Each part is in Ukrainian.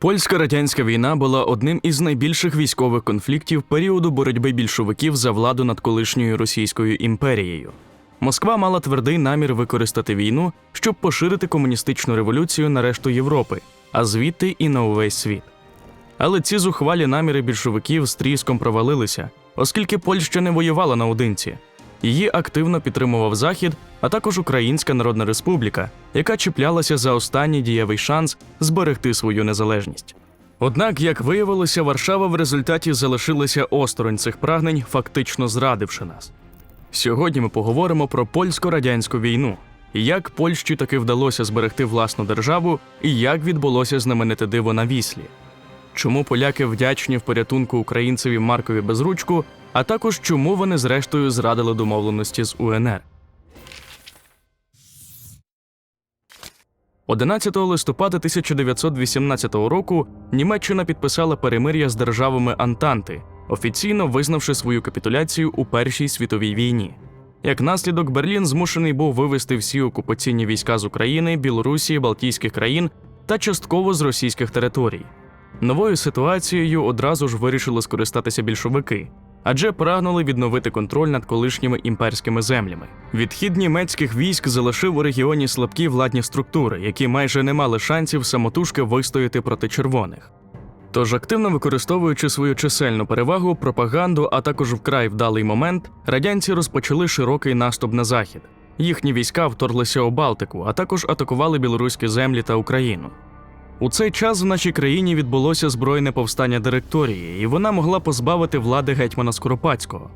Польсько-радянська війна була одним із найбільших військових конфліктів періоду боротьби більшовиків за владу над колишньою Російською імперією. Москва мала твердий намір використати війну, щоб поширити комуністичну революцію на решту Європи, а звідти і на увесь світ. Але ці зухвалі наміри більшовиків з тріском провалилися, оскільки Польща не воювала наодинці. Її активно підтримував Захід, а також Українська Народна Республіка, яка чіплялася за останній дієвий шанс зберегти свою незалежність. Однак, як виявилося, Варшава в результаті залишилася осторонь цих прагнень, фактично зрадивши нас. Сьогодні ми поговоримо про польсько-радянську війну, як Польщі таки вдалося зберегти власну державу, і як відбулося знамените диво на віслі. Чому поляки вдячні в порятунку українцеві Маркові Безручку, а також чому вони зрештою зрадили домовленості з УНР. 11 листопада 1918 року Німеччина підписала перемир'я з державами Антанти, офіційно визнавши свою капітуляцію у Першій світовій війні. Як наслідок, Берлін змушений був вивести всі окупаційні війська з України, Білорусі, Балтійських країн та частково з російських територій. Новою ситуацією одразу ж вирішили скористатися більшовики, адже прагнули відновити контроль над колишніми імперськими землями. Відхід німецьких військ залишив у регіоні слабкі владні структури, які майже не мали шансів самотужки вистояти проти червоних. Тож, активно використовуючи свою чисельну перевагу, пропаганду, а також вкрай вдалий момент, радянці розпочали широкий наступ на захід. Їхні війська вторглися у Балтику, а також атакували білоруські землі та Україну. У цей час в нашій країні відбулося збройне повстання директорії, і вона могла позбавити влади гетьмана Скоропадського.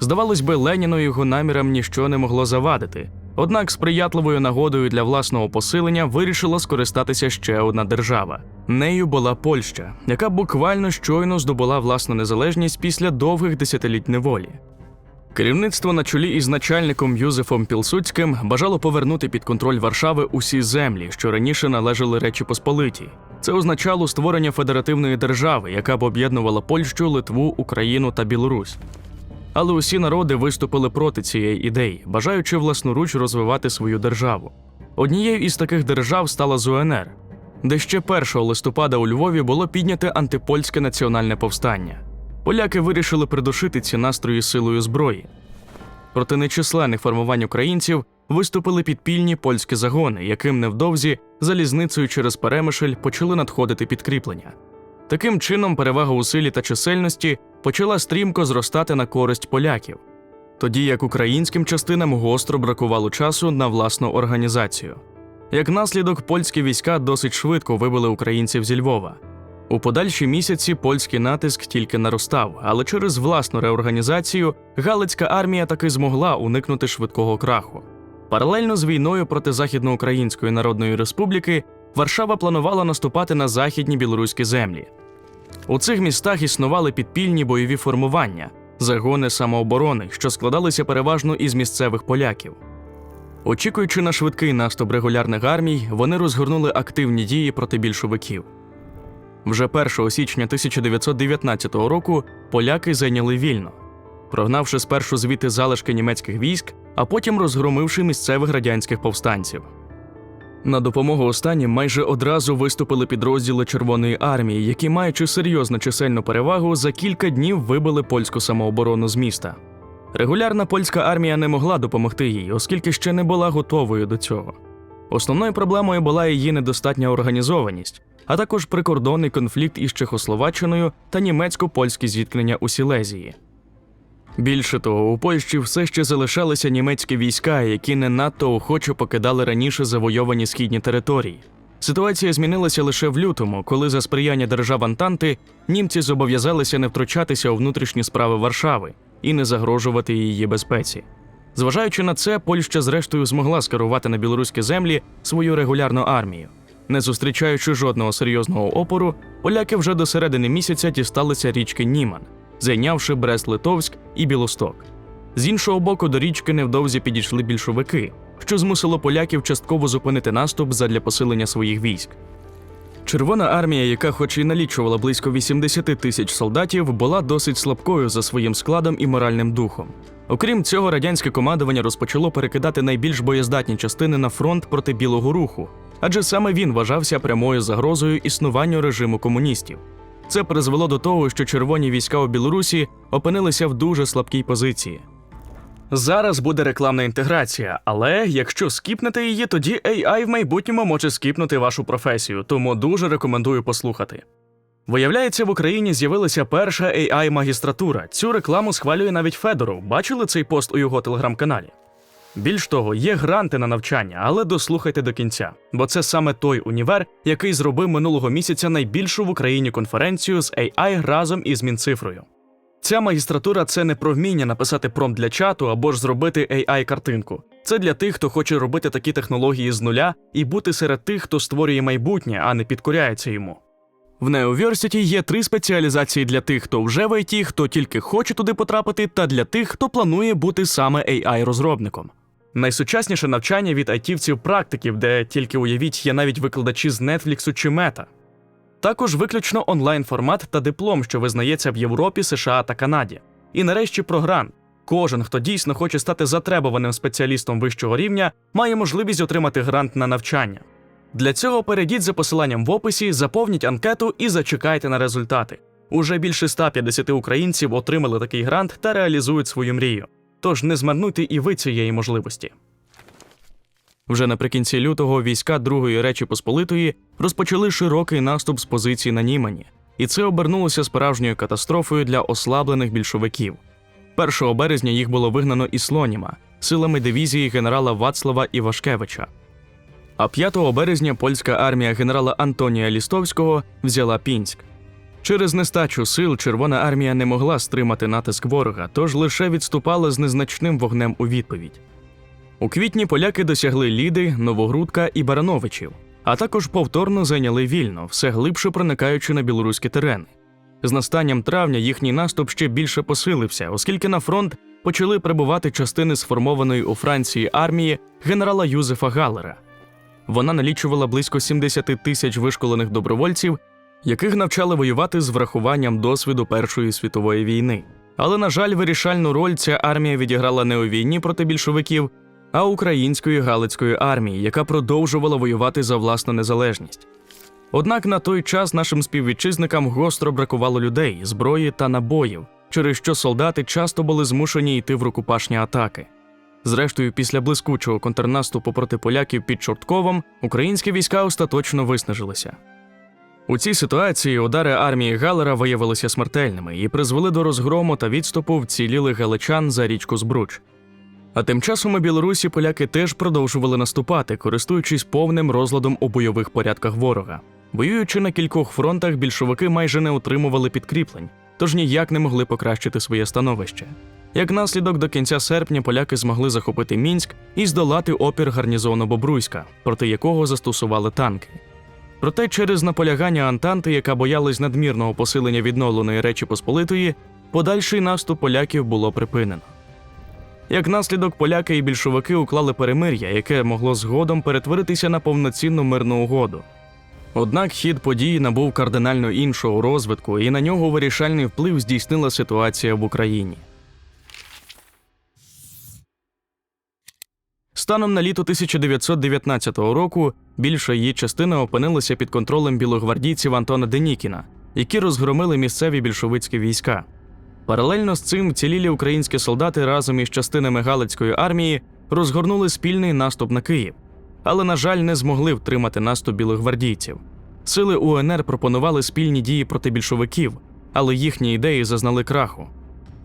Здавалось би, Леніну і його намірам ніщо не могло завадити. Однак сприятливою нагодою для власного посилення вирішила скористатися ще одна держава. Нею була Польща, яка буквально щойно здобула власну незалежність після довгих десятиліть неволі. Керівництво на чолі із начальником Юзефом Пілсудським бажало повернути під контроль Варшави усі землі, що раніше належали Речі Посполитій. Це означало створення федеративної держави, яка б об'єднувала Польщу, Литву, Україну та Білорусь. Але усі народи виступили проти цієї ідеї, бажаючи власноруч розвивати свою державу. Однією із таких держав стала ЗУНР, де ще 1 листопада у Львові було підняте антипольське національне повстання. Поляки вирішили придушити ці настрої силою зброї. Проти нечисленних формувань українців виступили підпільні польські загони, яким невдовзі залізницею через Перемишль почали надходити підкріплення. Таким чином, перевага у силі та чисельності почала стрімко зростати на користь поляків, тоді як українським частинам гостро бракувало часу на власну організацію. Як наслідок, польські війська досить швидко вибили українців зі Львова. У подальші місяці польський натиск тільки наростав, але через власну реорганізацію Галицька армія таки змогла уникнути швидкого краху. Паралельно з війною проти Західноукраїнської Народної Республіки Варшава планувала наступати на західні білоруські землі. У цих містах існували підпільні бойові формування, загони самооборони, що складалися переважно із місцевих поляків. Очікуючи на швидкий наступ регулярних армій, вони розгорнули активні дії проти більшовиків. Вже 1 січня 1919 року поляки зайняли вільно, прогнавши спершу звідти залишки німецьких військ, а потім розгромивши місцевих радянських повстанців. На допомогу останнім майже одразу виступили підрозділи Червоної армії, які, маючи серйозну чисельну перевагу, за кілька днів вибили польську самооборону з міста. Регулярна польська армія не могла допомогти їй, оскільки ще не була готовою до цього. Основною проблемою була її недостатня організованість, а також прикордонний конфлікт із Чехословаччиною та німецько-польські зіткнення у Сілезії. Більше того, у Польщі все ще залишалися німецькі війська, які не надто охоче покидали раніше завойовані східні території. Ситуація змінилася лише в лютому, коли за сприяння держав Антанти німці зобов'язалися не втручатися у внутрішні справи Варшави і не загрожувати її безпеці. Зважаючи на це, Польща зрештою змогла скерувати на білоруські землі свою регулярну армію. Не зустрічаючи жодного серйозного опору, поляки вже до середини місяця дісталися річки Німан, зайнявши Брест-Литовськ і Білосток. З іншого боку, до річки невдовзі підійшли більшовики, що змусило поляків частково зупинити наступ задля посилення своїх військ. Червона армія, яка, хоч і налічувала близько 80 тисяч солдатів, була досить слабкою за своїм складом і моральним духом. Окрім цього, радянське командування розпочало перекидати найбільш боєздатні частини на фронт проти білого руху, адже саме він вважався прямою загрозою існуванню режиму комуністів. Це призвело до того, що червоні війська у Білорусі опинилися в дуже слабкій позиції. Зараз буде рекламна інтеграція, але якщо скіпнете її, тоді AI в майбутньому може скіпнути вашу професію, тому дуже рекомендую послухати. Виявляється, в Україні з'явилася перша AI магістратура. Цю рекламу схвалює навіть Федоров. Бачили цей пост у його телеграм-каналі? Більш того, є гранти на навчання, але дослухайте до кінця, бо це саме той універ, який зробив минулого місяця найбільшу в Україні конференцію з AI разом із Мінцифрою. Ця магістратура це не про вміння написати промпт для чату або ж зробити AI-картинку. Це для тих, хто хоче робити такі технології з нуля і бути серед тих, хто створює майбутнє, а не підкоряється йому. В Неоверсіті є три спеціалізації для тих, хто вже в ІТ, хто тільки хоче туди потрапити, та для тих, хто планує бути саме AI-розробником. Найсучасніше навчання від айтівців практиків, де тільки уявіть, є навіть викладачі з Netflix чи Мета. Також виключно онлайн формат та диплом, що визнається в Європі, США та Канаді. І нарешті про грант. Кожен, хто дійсно хоче стати затребуваним спеціалістом вищого рівня, має можливість отримати грант на навчання. Для цього перейдіть за посиланням в описі, заповніть анкету і зачекайте на результати. Уже більше 150 українців отримали такий грант та реалізують свою мрію. Тож не змарнуйте і ви цієї можливості. Вже наприкінці лютого війська Другої Речі Посполитої розпочали широкий наступ з позицій на Німані, і це обернулося справжньою катастрофою для ослаблених більшовиків. 1 березня їх було вигнано із Слоніма силами дивізії генерала Вацлава Івашкевича. А 5 березня польська армія генерала Антонія Лістовського взяла Пінськ. Через нестачу сил Червона армія не могла стримати натиск ворога, тож лише відступала з незначним вогнем у відповідь. У квітні поляки досягли Ліди, Новогрудка і Барановичів, а також повторно зайняли вільно, все глибше проникаючи на білоруські терени. З настанням травня їхній наступ ще більше посилився, оскільки на фронт почали прибувати частини сформованої у Франції армії генерала Юзефа Галлера. Вона налічувала близько 70 тисяч вишколених добровольців, яких навчали воювати з врахуванням досвіду Першої світової війни. Але, на жаль, вирішальну роль ця армія відіграла не у війні проти більшовиків, а української Галицької армії, яка продовжувала воювати за власну незалежність. Однак на той час нашим співвітчизникам гостро бракувало людей, зброї та набоїв, через що солдати часто були змушені йти в рукопашні атаки. Зрештою, після блискучого контрнаступу проти поляків під Чортковом українські війська остаточно виснажилися. У цій ситуації удари армії Галера виявилися смертельними і призвели до розгрому та відступу вцілілих галичан за річку Збруч. А тим часом у Білорусі поляки теж продовжували наступати, користуючись повним розладом у бойових порядках ворога. Воюючи на кількох фронтах, більшовики майже не отримували підкріплень, тож ніяк не могли покращити своє становище. Як наслідок, до кінця серпня поляки змогли захопити Мінськ і здолати опір гарнізону Бобруйська, проти якого застосували танки. Проте через наполягання Антанти, яка боялась надмірного посилення відновленої Речі Посполитої, подальший наступ поляків було припинено. Як наслідок, поляки і більшовики уклали перемир'я, яке могло згодом перетворитися на повноцінну мирну угоду. Однак хід подій набув кардинально іншого розвитку, і на нього вирішальний вплив здійснила ситуація в Україні. Станом на літо 1919 року більша її частина опинилася під контролем білогвардійців Антона Денікіна, які розгромили місцеві більшовицькі війська. Паралельно з цим вцілілі українські солдати разом із частинами Галицької армії розгорнули спільний наступ на Київ, але, на жаль, не змогли втримати наступ білогвардійців. Сили УНР пропонували спільні дії проти більшовиків, але їхні ідеї зазнали краху.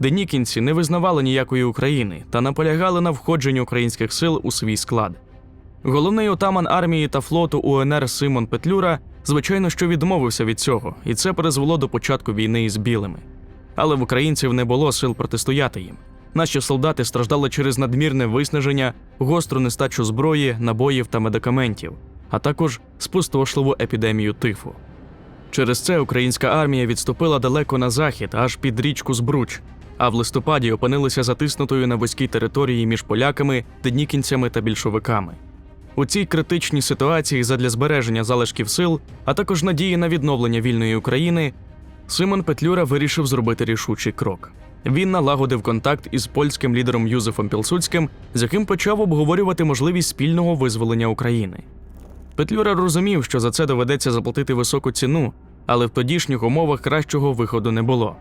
Денікінці не визнавали ніякої України та наполягали на входженні українських сил у свій склад. Головний отаман армії та флоту УНР Симон Петлюра, звичайно, що відмовився від цього, і це призвело до початку війни із білими. Але в українців не було сил протистояти їм. Наші солдати страждали через надмірне виснаження, гостру нестачу зброї, набоїв та медикаментів, а також спустошливу епідемію тифу. Через це українська армія відступила далеко на захід, аж під річку Збруч, а в листопаді опинилися затиснутою на вузькій території між поляками, денікінцями та більшовиками. У цій критичній ситуації задля збереження залишків сил, а також надії на відновлення вільної України, Симон Петлюра вирішив зробити рішучий крок. Він налагодив контакт із польським лідером Юзефом Пілсудським, з яким почав обговорювати можливість спільного визволення України. Петлюра розумів, що за це доведеться заплатити високу ціну, але в тодішніх умовах кращого виходу не було.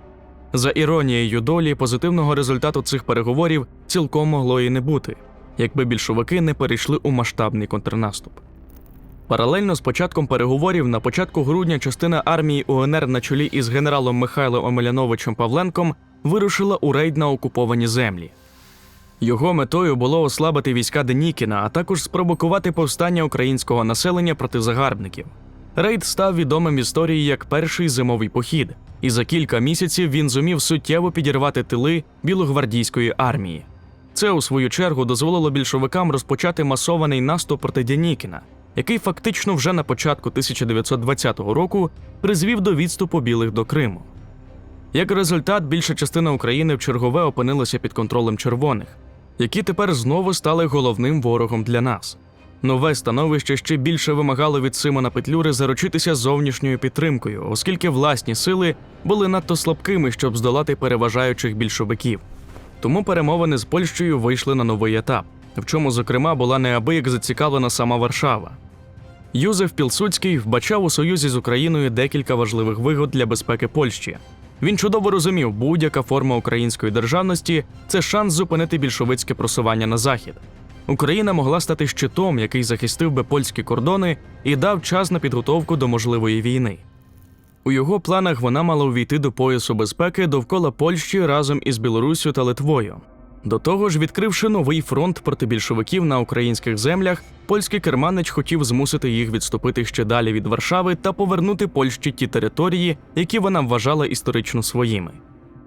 За іронією долі, позитивного результату цих переговорів цілком могло і не бути, якби більшовики не перейшли у масштабний контрнаступ. Паралельно з початком переговорів на початку грудня частина армії УНР на чолі із генералом Михайлом Омеляновичем Павленком вирушила у рейд на окуповані землі. Його метою було ослабити війська Денікіна, а також спровокувати повстання українського населення проти загарбників. Рейд став відомим історії як перший зимовий похід, і за кілька місяців він зумів суттєво підірвати тили білогвардійської армії. Це, у свою чергу, дозволило більшовикам розпочати масований наступ проти Денікіна, який фактично вже на початку 1920 року призвів до відступу білих до Криму. Як результат, більша частина України в чергове опинилася під контролем червоних, які тепер знову стали головним ворогом для нас. Нове становище ще більше вимагало від Симона Петлюри заручитися зовнішньою підтримкою, оскільки власні сили були надто слабкими, щоб здолати переважаючих більшовиків. Тому перемовини з Польщею вийшли на новий етап, в чому, зокрема, була неабияк зацікавлена сама Варшава. Юзеф Пілсудський вбачав у союзі з Україною декілька важливих вигод для безпеки Польщі. Він чудово розумів, будь-яка форма української державності це шанс зупинити більшовицьке просування на захід. Україна могла стати щитом, який захистив би польські кордони і дав час на підготовку до можливої війни. У його планах вона мала увійти до поясу безпеки довкола Польщі разом із Білоруссю та Литвою. До того ж, відкривши новий фронт проти більшовиків на українських землях, польський керманич хотів змусити їх відступити ще далі від Варшави та повернути Польщі ті території, які вона вважала історично своїми.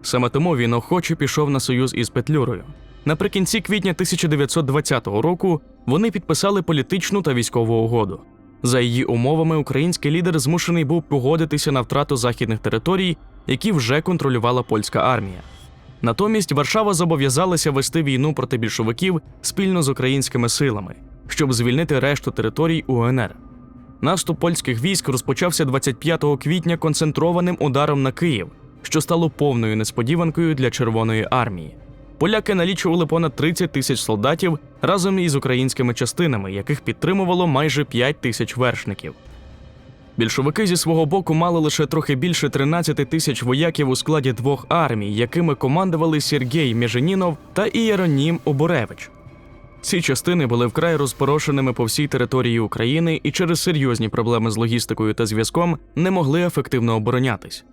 Саме тому він охоче пішов на союз із Петлюрою. Наприкінці квітня 1920 року вони підписали політичну та військову угоду. За її умовами, український лідер змушений був погодитися на втрату західних територій, які вже контролювала польська армія. Натомість Варшава зобов'язалася вести війну проти більшовиків спільно з українськими силами, щоб звільнити решту територій УНР. Наступ польських військ розпочався 25 квітня концентрованим ударом на Київ, що стало повною несподіванкою для Червоної армії. Поляки налічували понад 30 тисяч солдатів разом із українськими частинами, яких підтримувало майже 5 тисяч вершників. Більшовики зі свого боку мали лише трохи більше 13 тисяч вояків у складі двох армій, якими командували Сергій Мєженінов та Ієронім Оборевич. Ці частини були вкрай розпорошеними по всій території України і через серйозні проблеми з логістикою та зв'язком не могли ефективно оборонятись.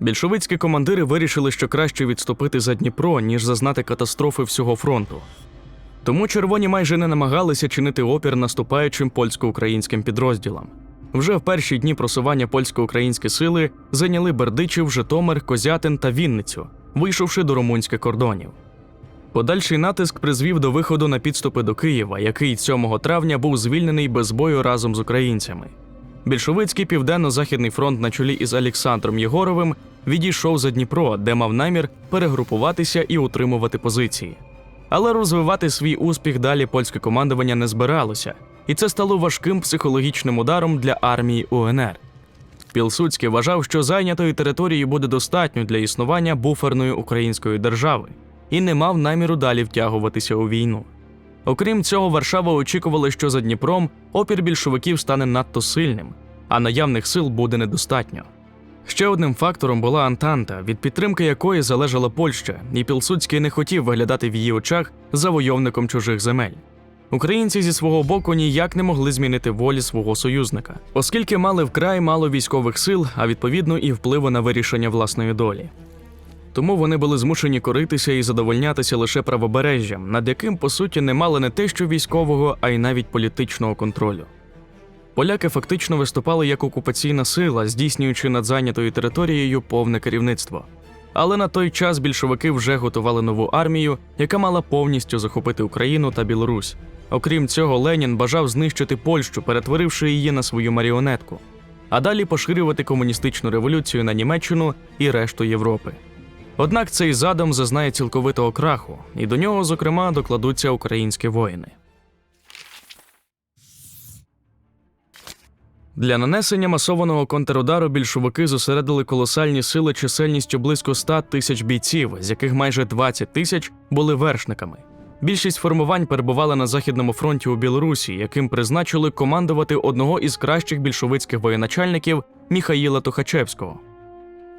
Більшовицькі командири вирішили, що краще відступити за Дніпро, ніж зазнати катастрофи всього фронту. Тому червоні майже не намагалися чинити опір наступаючим польсько-українським підрозділам. Вже в перші дні просування польсько-українські сили зайняли Бердичів, Житомир, Козятин та Вінницю, вийшовши до румунських кордонів. Подальший натиск призвів до виходу на підступи до Києва, який 7 травня був звільнений без бою разом з українцями. Більшовицький південно-західний фронт на чолі із Олександром Єгоровим відійшов за Дніпро, де мав намір перегрупуватися і утримувати позиції. Але розвивати свій успіх далі польське командування не збиралося, і це стало важким психологічним ударом для армії УНР. Пілсудський вважав, що зайнятої території буде достатньо для існування буферної української держави, і не мав наміру далі втягуватися у війну. Окрім цього, Варшава очікувала, що за Дніпром опір більшовиків стане надто сильним, а наявних сил буде недостатньо. Ще одним фактором була Антанта, від підтримки якої залежала Польща, і Пілсудський не хотів виглядати в її очах завойовником чужих земель. Українці зі свого боку ніяк не могли змінити волі свого союзника, оскільки мали вкрай мало військових сил, а відповідно і впливу на вирішення власної долі. Тому вони були змушені коритися і задовольнятися лише правобережжям, над яким, по суті, не мали не те що військового, а й навіть політичного контролю. Поляки фактично виступали як окупаційна сила, здійснюючи над зайнятою територією повне керівництво. Але на той час більшовики вже готували нову армію, яка мала повністю захопити Україну та Білорусь. Окрім цього, Ленін бажав знищити Польщу, перетворивши її на свою маріонетку, а далі поширювати комуністичну революцію на Німеччину і решту Європи. Однак цей задум зазнає цілковитого краху, і до нього, зокрема, докладуться українські воїни. Для нанесення масованого контрудару більшовики зосередили колосальні сили чисельністю близько 100 тисяч бійців, з яких майже 20 тисяч були вершниками. Більшість формувань перебували на західному фронті у Білорусі, яким призначили командувати одного із кращих більшовицьких воєначальників Міхаїла Тухачевського.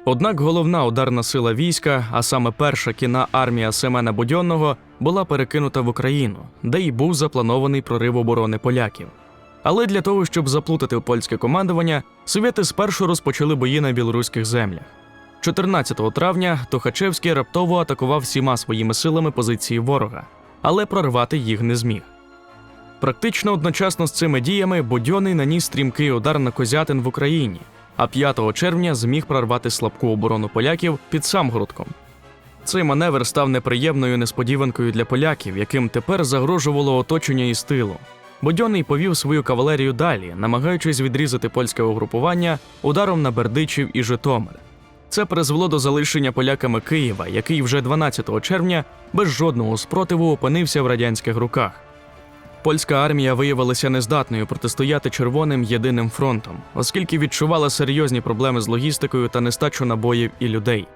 Однак головна ударна сила війська, а саме перша кіна армія Семена Будьонного, була перекинута в Україну, де й був запланований прорив оборони поляків. Але для того, щоб заплутати польське командування, совєти спершу розпочали бої на білоруських землях. 14 травня Тухачевський раптово атакував всіма своїми силами позиції ворога, але прорвати їх не зміг. Практично одночасно з цими діями Будьонний наніс стрімкий удар на Козятин в Україні, а 5 червня зміг прорвати слабку оборону поляків під Самгородком. Цей маневр став неприємною несподіванкою для поляків, яким тепер загрожувало оточення із тилу. Будьонний повів свою кавалерію далі, намагаючись відрізати польське угрупування ударом на Бердичів і Житомир. Це призвело до залишення поляками Києва, який вже 12 червня без жодного спротиву опинився в радянських руках. Польська армія виявилася нездатною протистояти червоним єдиним фронтом, оскільки відчувала серйозні проблеми з логістикою та нестачу набоїв і людей.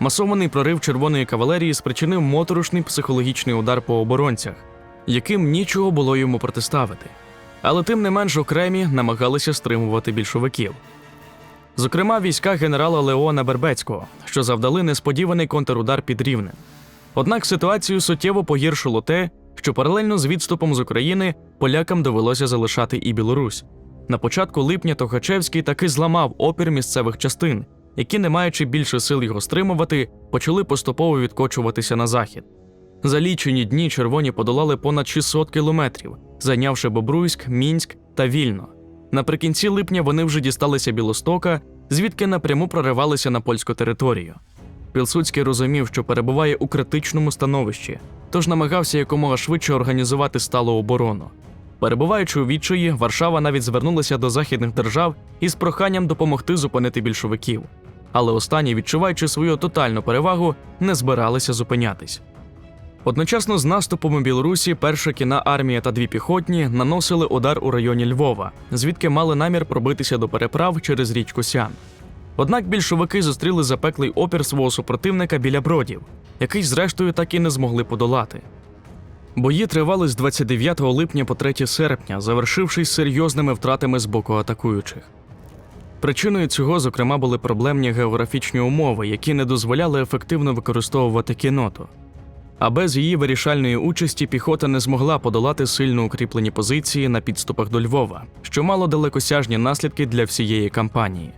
Масований прорив червоної кавалерії спричинив моторошний психологічний удар по оборонцях, яким нічого було йому протиставити. Але тим не менш окремі намагалися стримувати більшовиків. Зокрема, війська генерала Леона Бербецького, що завдали несподіваний контрудар під Рівнем. Однак ситуацію суттєво погіршило те, що паралельно з відступом з України полякам довелося залишати і Білорусь. На початку липня Тухачевський таки зламав опір місцевих частин, які, не маючи більше сил його стримувати, почали поступово відкочуватися на захід. За лічені дні червоні подолали понад 600 кілометрів, зайнявши Бобруйськ, Мінськ та Вільно. Наприкінці липня вони вже дісталися Білостока, звідки напряму проривалися на польську територію. Пілсудський розумів, що перебуває у критичному становищі, тож намагався якомога швидше організувати сталу оборону. Перебуваючи у відчаї, Варшава навіть звернулася до західних держав із проханням допомогти зупинити більшовиків. Але останні, відчуваючи свою тотальну перевагу, не збиралися зупинятись. Одночасно з наступом у Білорусі перша кіна армія та дві піхотні наносили удар у районі Львова, звідки мали намір пробитися до переправ через річку Сян. Однак більшовики зустріли запеклий опір свого супротивника біля бродів, який, зрештою, так і не змогли подолати. Бої тривали з 29 липня по 3 серпня, завершившись серйозними втратами з боку атакуючих. Причиною цього, зокрема, були проблемні географічні умови, які не дозволяли ефективно використовувати кіноту. А без її вирішальної участі піхота не змогла подолати сильно укріплені позиції на підступах до Львова, що мало далекосяжні наслідки для всієї кампанії.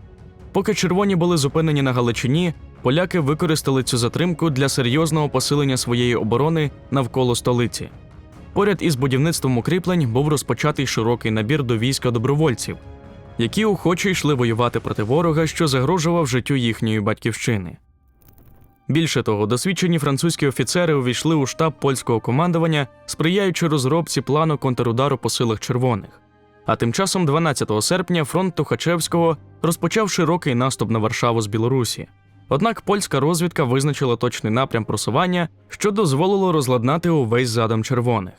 Поки червоні були зупинені на Галичині, поляки використали цю затримку для серйозного посилення своєї оборони навколо столиці. Поряд із будівництвом укріплень був розпочатий широкий набір до війська добровольців, які охоче йшли воювати проти ворога, що загрожував життю їхньої батьківщини. Більше того, досвідчені французькі офіцери увійшли у штаб польського командування, сприяючи розробці плану контрудару по силах червоних. А тим часом, 12 серпня, фронт Тухачевського розпочав широкий наступ на Варшаву з Білорусі. Однак польська розвідка визначила точний напрям просування, що дозволило розладнати увесь задум червоних.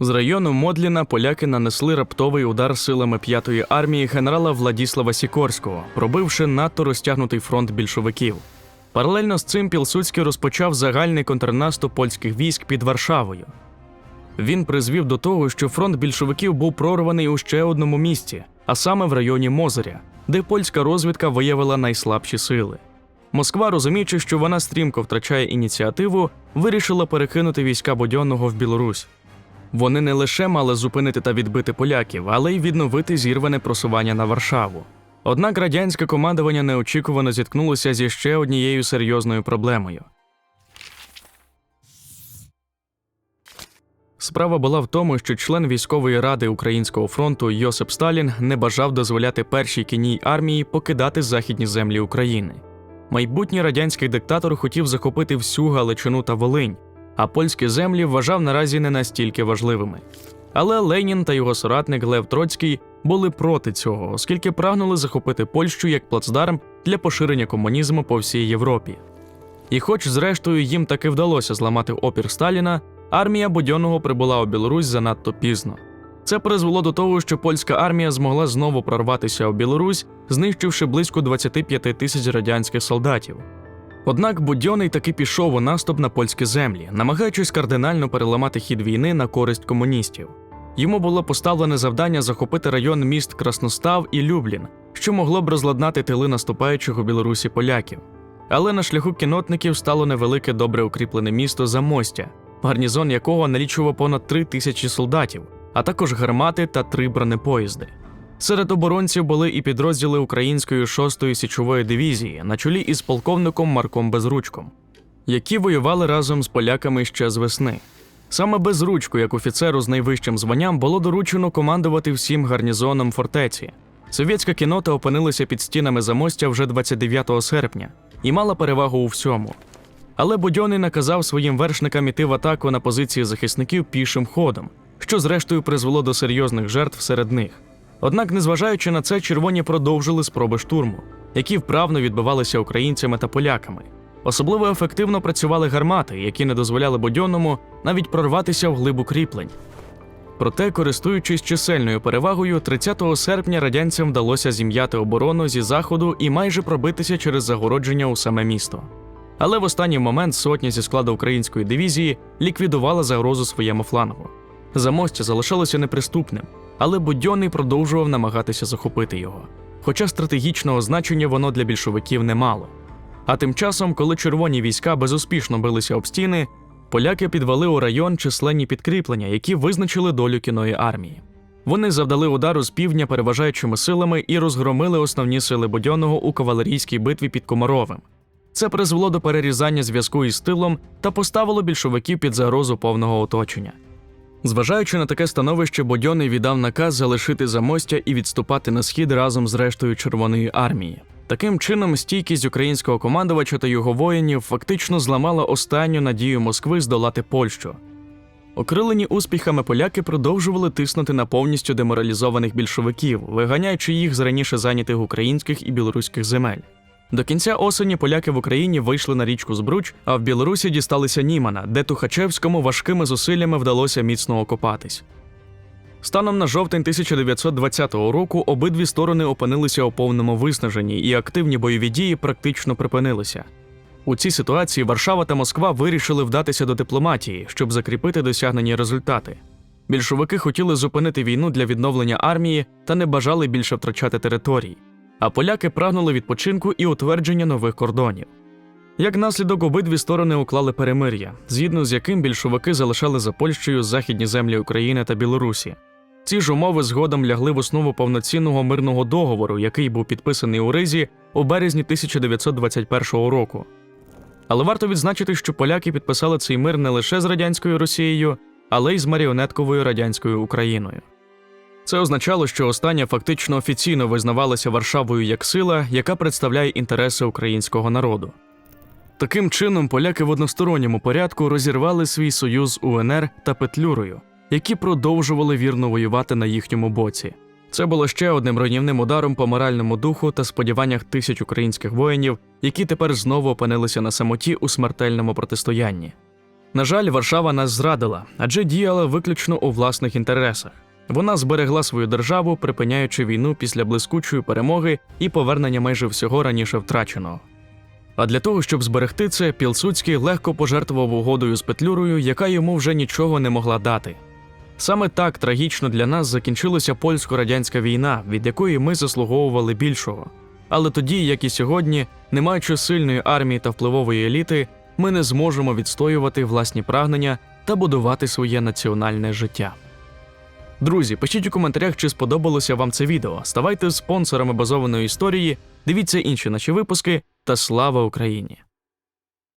З району Модліна поляки нанесли раптовий удар силами 5-ї армії генерала Владіслава Сікорського, пробивши надто розтягнутий фронт більшовиків. Паралельно з цим Пілсудський розпочав загальний контрнаступ польських військ під Варшавою. Він призвів до того, що фронт більшовиків був прорваний у ще одному місці, а саме в районі Мозиря, де польська розвідка виявила найслабші сили. Москва, розуміючи, що вона стрімко втрачає ініціативу, вирішила перекинути війська Бодьонного в Білорусь. Вони не лише мали зупинити та відбити поляків, але й відновити зірване просування на Варшаву. Однак радянське командування неочікувано зіткнулося зі ще однією серйозною проблемою. Справа була в тому, що член військової ради Українського фронту Йосип Сталін не бажав дозволяти першій кіній армії покидати західні землі України. Майбутній радянський диктатор хотів захопити всю Галичину та Волинь, а польські землі вважав наразі не настільки важливими. Але Ленін та його соратник Лев Троцький були проти цього, оскільки прагнули захопити Польщу як плацдарм для поширення комунізму по всій Європі. І хоч, зрештою, їм таки вдалося зламати опір Сталіна, армія Будьонного прибула у Білорусь занадто пізно. Це призвело до того, що польська армія змогла знову прорватися у Білорусь, знищивши близько 25 тисяч радянських солдатів. Однак Будьонний таки пішов у наступ на польські землі, намагаючись кардинально переламати хід війни на користь комуністів. Йому було поставлене завдання захопити район міст Красностав і Люблін, що могло б розладнати тили наступаючих у Білорусі поляків. Але на шляху кінотників стало невелике добре укріплене місто Замостя, гарнізон якого налічував понад три тисячі солдатів, а також гармати та три бронепоїзди. Серед оборонців були і підрозділи української 6-ї січової дивізії на чолі із полковником Марком Безручком, які воювали разом з поляками ще з весни. Саме Безручку, як офіцеру з найвищим званням, було доручено командувати всім гарнізоном фортеці. Совєтська кінота опинилася під стінами замостя вже 29 серпня і мала перевагу у всьому. Але Будьонний наказав своїм вершникам іти в атаку на позиції захисників пішим ходом, що зрештою призвело до серйозних жертв серед них. Однак, незважаючи на це, червоні продовжили спроби штурму, які вправно відбивалися українцями та поляками. Особливо ефективно працювали гармати, які не дозволяли Будьонному навіть прорватися в глиб укріплень. Проте, користуючись чисельною перевагою, 30 серпня радянцям вдалося зім'яти оборону зі заходу і майже пробитися через загородження у саме місто. Але в останній момент сотня зі складу української дивізії ліквідувала загрозу своєму флангу. Замостя залишалося неприступним, але Будьонний продовжував намагатися захопити його. Хоча стратегічного значення воно для більшовиків не мало. А тим часом, коли червоні війська безуспішно билися об стіни, поляки підвели у район численні підкріплення, які визначили долю кіної армії. Вони завдали удару з півдня переважаючими силами і розгромили основні сили Будьонного у кавалерійській битві під Комаровим. Це призвело до перерізання зв'язку із тилом та поставило більшовиків під загрозу повного оточення. Зважаючи на таке становище, Бодьоний віддав наказ залишити замостя і відступати на схід разом з рештою Червоної армії. Таким чином, стійкість українського командувача та його воїнів фактично зламала останню надію Москви здолати Польщу. Окрилені успіхами поляки продовжували тиснути на повністю деморалізованих більшовиків, виганяючи їх з раніше зайнятих українських і білоруських земель. До кінця осені поляки в Україні вийшли на річку Збруч, а в Білорусі дісталися Німана, де Тухачевському важкими зусиллями вдалося міцно окопатись. Станом на жовтень 1920 року обидві сторони опинилися у повному виснаженні, і активні бойові дії практично припинилися. У цій ситуації Варшава та Москва вирішили вдатися до дипломатії, щоб закріпити досягнені результати. Більшовики хотіли зупинити війну для відновлення армії та не бажали більше втрачати територій а поляки прагнули відпочинку і утвердження нових кордонів. Як наслідок, обидві сторони уклали перемир'я, згідно з яким більшовики залишали за Польщею західні землі України та Білорусі. Ці ж умови згодом лягли в основу повноцінного мирного договору, який був підписаний у Ризі у березні 1921 року. Але варто відзначити, що поляки підписали цей мир не лише з радянською Росією, але й з маріонетковою радянською Україною. Це означало, що остання фактично офіційно визнавалася Варшавою як сила, яка представляє інтереси українського народу. Таким чином, поляки в односторонньому порядку розірвали свій союз з УНР та Петлюрою, які продовжували вірно воювати на їхньому боці. Це було ще одним руйнівним ударом по моральному духу та сподіваннях тисяч українських воїнів, які тепер знову опинилися на самоті у смертельному протистоянні. На жаль, Варшава нас зрадила, адже діяла виключно у власних інтересах. Вона зберегла свою державу, припиняючи війну після блискучої перемоги і повернення майже всього раніше втраченого. А для того, щоб зберегти це, Пілсуцький легко пожертвував угодою з Петлюрою, яка йому вже нічого не могла дати. Саме так трагічно для нас закінчилася польсько-радянська війна, від якої ми заслуговували більшого. Але тоді, як і сьогодні, не маючи сильної армії та впливової еліти, ми не зможемо відстоювати власні прагнення та будувати своє національне життя. Друзі, пишіть у коментарях, чи сподобалося вам це відео. Ставайте спонсорами базованої історії, дивіться інші наші випуски та слава Україні!